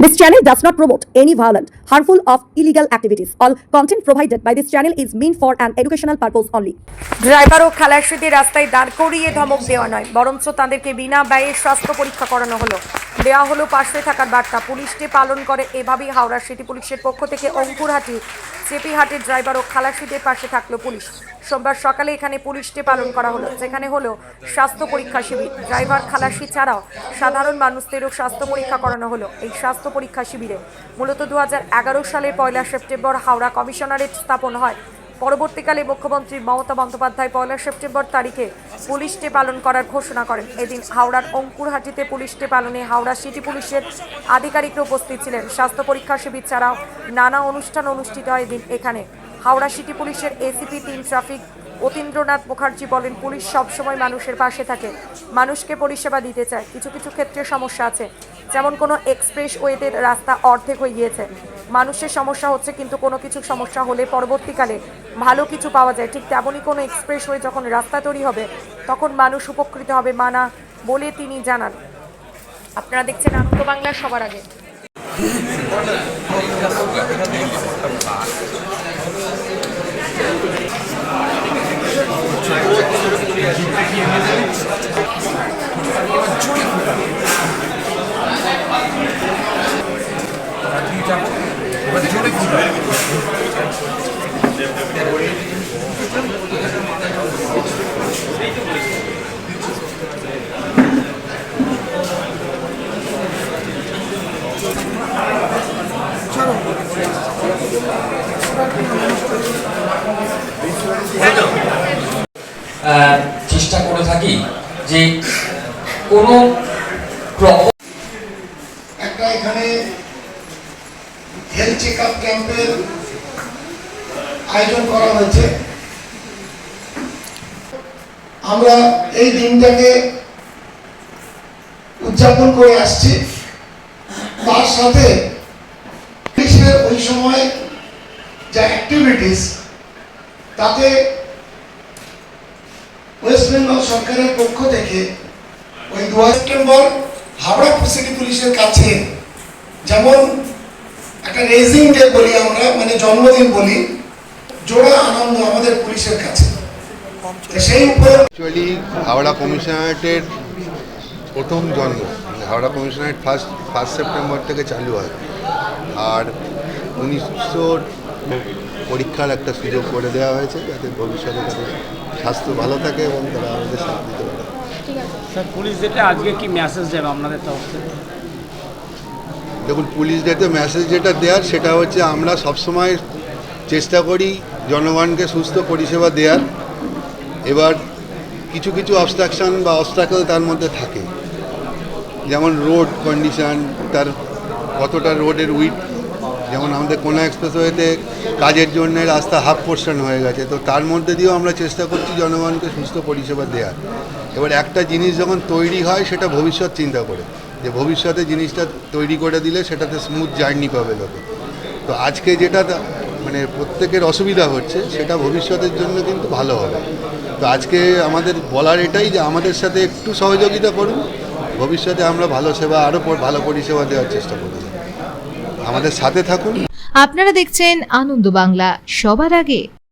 This channel does not promote any violent, harmful, or illegal activities. All content provided by this channel is meant for an educational purpose only. Driver ও খালাসিদের রাস্তায় দাঁড় করিয়ে ধমক দেওয়া নয় বরঞ্চ তাদেরকে বিনা ব্যয়ে স্বাস্থ্য পরীক্ষা করানো হলো দেওয়া হলো পাশে থাকার বার্তা পুলিশকে পালন করে এভাবেই হাওড়া সিটি পুলিশের পক্ষ থেকে অঙ্কুরহাটি চেপিহাটের ড্রাইভার ও খালাসিদের পাশে থাকল পুলিশ। সোমবার সকালে এখানে পুলিশ ডে পালন করা হলো। যেখানে হলো স্বাস্থ্য পরীক্ষা শিবির। ড্রাইভার খালাসি ছাড়াও সাধারণ মানুষদেরও স্বাস্থ্য পরীক্ষা করানো হলো এই স্বাস্থ্য পরীক্ষা শিবিরে। মূলত দু হাজার এগারো সালের পয়লা সেপ্টেম্বর হাওড়া কমিশনারেট স্থাপন হয়। পরবর্তীকালে মুখ্যমন্ত্রী মমতা বন্দ্যোপাধ্যায় পয়লা সেপ্টেম্বর তারিখে পুলিশ ডে পালন করার ঘোষণা করেন। এদিন হাওড়ার অঙ্কুরহাটিতে পুলিশ ডে পালনে হাওড়া সিটি পুলিশের আধিকারিকরা উপস্থিত ছিলেন। স্বাস্থ্য পরীক্ষা শিবির ছাড়াও নানা অনুষ্ঠান অনুষ্ঠিত হয় এদিন এখানে। হাওড়া সিটি পুলিশের এসিপি তিন ট্রাফিক। অতীন্দ্রনাথ মুখার্জি বলেন, পুলিশ সবসময় মানুষের পাশে থাকে। মানুষকে পরিষেবা দিতে চায়। কিছু কিছু ক্ষেত্রে সমস্যা আছে। যেমন কোনো এক্সপ্রেস ওয়েতে রাস্তা অর্ধেক হয়ে গিয়েছে। মানুষের সমস্যা হচ্ছে, কিন্তু কোনো কিছু সমস্যা হলে পরবর্তীকালে ভালো কিছু পাওয়া যায়। ঠিক তেমনই কোনো এক্সপ্রেস ওয়ে যখন রাস্তা তৈরি হবে, তখন মানুষ উপকৃত হবে মানা বলে তিনি জানান। আপনারা দেখছেন আনন্দ বাংলা সবার আগে। চেষ্টা করে থাকি যে কোনো একটা এখানে হেলথ চেক আপ ক্যাম্পের আয়োজন করা হয়েছে। আমরা এই দিনটাকে উদযাপন করে আসছি। তার সাথে যা অ্যাক্টিভিটিস তাতে ওয়েস্ট বেঙ্গল সরকারের পক্ষ থেকে ওই দু সেপ্টেম্বর হাওড়া সিটি পুলিশের কাছে যেমন একটা রেজিং ডে বলি আমরা মানে জন্মদিন বলি, জোড়া আনন্দ আমাদের পুলিশের কাছে। সেই উপরে অ্যাকচুয়ালি হাওড়া কমিশনারেটের প্রথম জন্ম মানে Howrah commissionerate first first September থেকে চালু হয়। আর উনিশশোর পরীক্ষার একটা সুযোগ করে দেওয়া হয়েছে যাতে ভবিষ্যতে তাদের স্বাস্থ্য ভালো থাকে এবং তারা আমাদের সাথ দিতে পারে। স্যার পুলিশ যেটা আজকে কি মেসেজ আপনাদের তরফ থেকে? দেখুন পুলিশ ডেতে মেসেজ যেটা দেওয়ার সেটা হচ্ছে আমরা সবসময় চেষ্টা করি জনগণকে সুস্থ পরিষেবা দেওয়ার এবার কিছু কিছু অবস্ট্রাকশন বা অবস্ট্রাকল তার মধ্যে থাকে। যেমন রোড কন্ডিশন তার কতটা রোডের উইথ যেমন আমাদের কোনা এক্সপ্রেসওয়েতে কাজের জন্য রাস্তা হাফ পোর্শন হয়ে গেছে, তো তার মধ্যে দিয়েও আমরা চেষ্টা করছি জনগণকে সুস্থ পরিষেবা দেওয়ার এবার একটা জিনিস যখন তৈরি হয়, সেটা ভবিষ্যৎ চিন্তা করে। যে ভবিষ্যতে জিনিসটা তৈরি করে দিলে সেটাতে স্মুথ জার্নি পাবে লোকে। তো আজকে যেটা মানে প্রত্যেকের অসুবিধা হচ্ছে, সেটা ভবিষ্যতের জন্য কিন্তু ভালো হবে। তো আজকে আমাদের বলার এটাই যে আমাদের সাথে একটু সহযোগিতা করুন, ভবিষ্যতে আমরা ভালো সেবা আরও ভালো পরিষেবা দেওয়ার চেষ্টা করব। আমাদের সাথে থাকুন। আপনারা দেখছেন আনন্দ বাংলা। সবার আগে